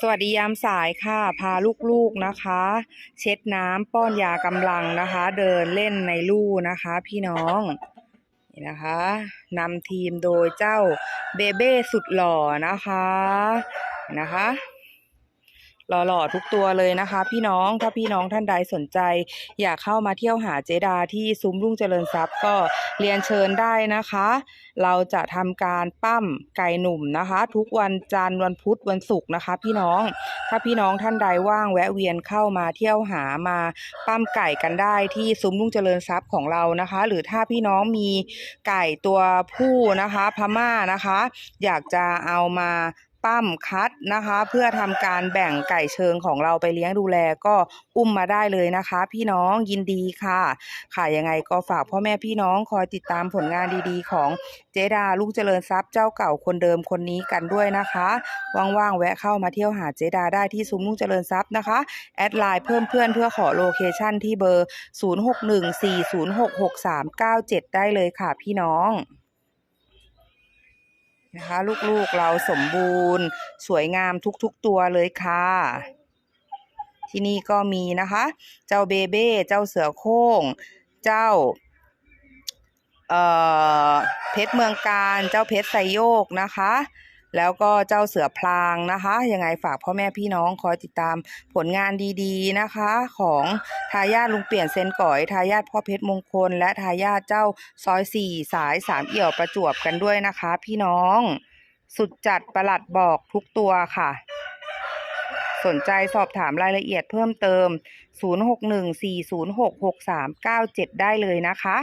สวัสดียามสายค่ะ พาลูกๆนะคะ เช็ดน้ำป้อนยากำลังนะคะ เดินเล่นในลู่นะคะ พี่น้องนี่นะคะนำทีมโดยเจ้าเบเบ้สุดหล่อนะคะนะคะ หล่อๆทุกตัวเลยนะคะ พี่น้องถ้าพี่น้องท่านใดสนใจ อยากเข้ามาเที่ยวหาเจดาที่ซุ้มรุ่งเจริญทรัพย์ก็เรียนเชิญได้นะคะ เราจะทำการปั้มไก่หนุ่มนะคะ ทุกวันจันทร์วันพุธวันศุกร์นะคะ พี่น้องถ้าพี่น้องท่านใดว่างแวะเวียนเข้ามาเที่ยวหามาปั้มไก่กันได้ที่ซุ้มรุ่งเจริญทรัพย์ของเรานะคะ หรือถ้าพี่น้องมีไก่ตัวผู้นะคะพม่านะคะ อยากจะเอามา ปั้มคัดนะคะ เพื่อทำการแบ่งไก่เชิงของเราไปเลี้ยงดูแลก็อุ้มมาได้เลยนะคะ พี่น้องยินดีค่ะ ค่ะยังไงก็ฝากพ่อแม่พี่น้องคอยติดตามผลงานดีๆ ของเจดาลูกเจริญทรัพย์เจ้าเก่าคนเดิมคนนี้กันด้วยนะคะว่างๆแวะเข้ามาเที่ยวหาเจดาได้ที่ซุ้มลูกเจริญทรัพย์นะคะแอดไลน์เพิ่มเพื่อนเพื่อขอโลเคชั่นที่เบอร์ 0614066397 ได้เลยค่ะพี่น้อง นะคะ ลูกๆเราสมบูรณ์ สวยงามทุกๆตัวเลยค่ะ ที่นี่ก็มีนะคะ เจ้าเบเบ้เจ้าเสือโคร่งเจ้าเอ่อเพชรเมืองการ เจ้าเพชรไซโยกนะคะ แล้วก็เจ้าเสือพลางนะคะ ยังไงฝากพ่อแม่พี่น้องคอยติดตามผลงานดีๆนะคะ ของทายาทลุงเปลี่ยนเซนก่อยทายาทพ่อเพชรมงคล และทายาทเจ้าซอยสี่สายสามเอี่ยวประจวบกันด้วยนะคะ พี่น้อง สุดจัดประหลัดบอกทุกตัวค่ะสนใจสอบถามรายละเอียดเพิ่มเติม 0614066397 ได้เลยนะคะ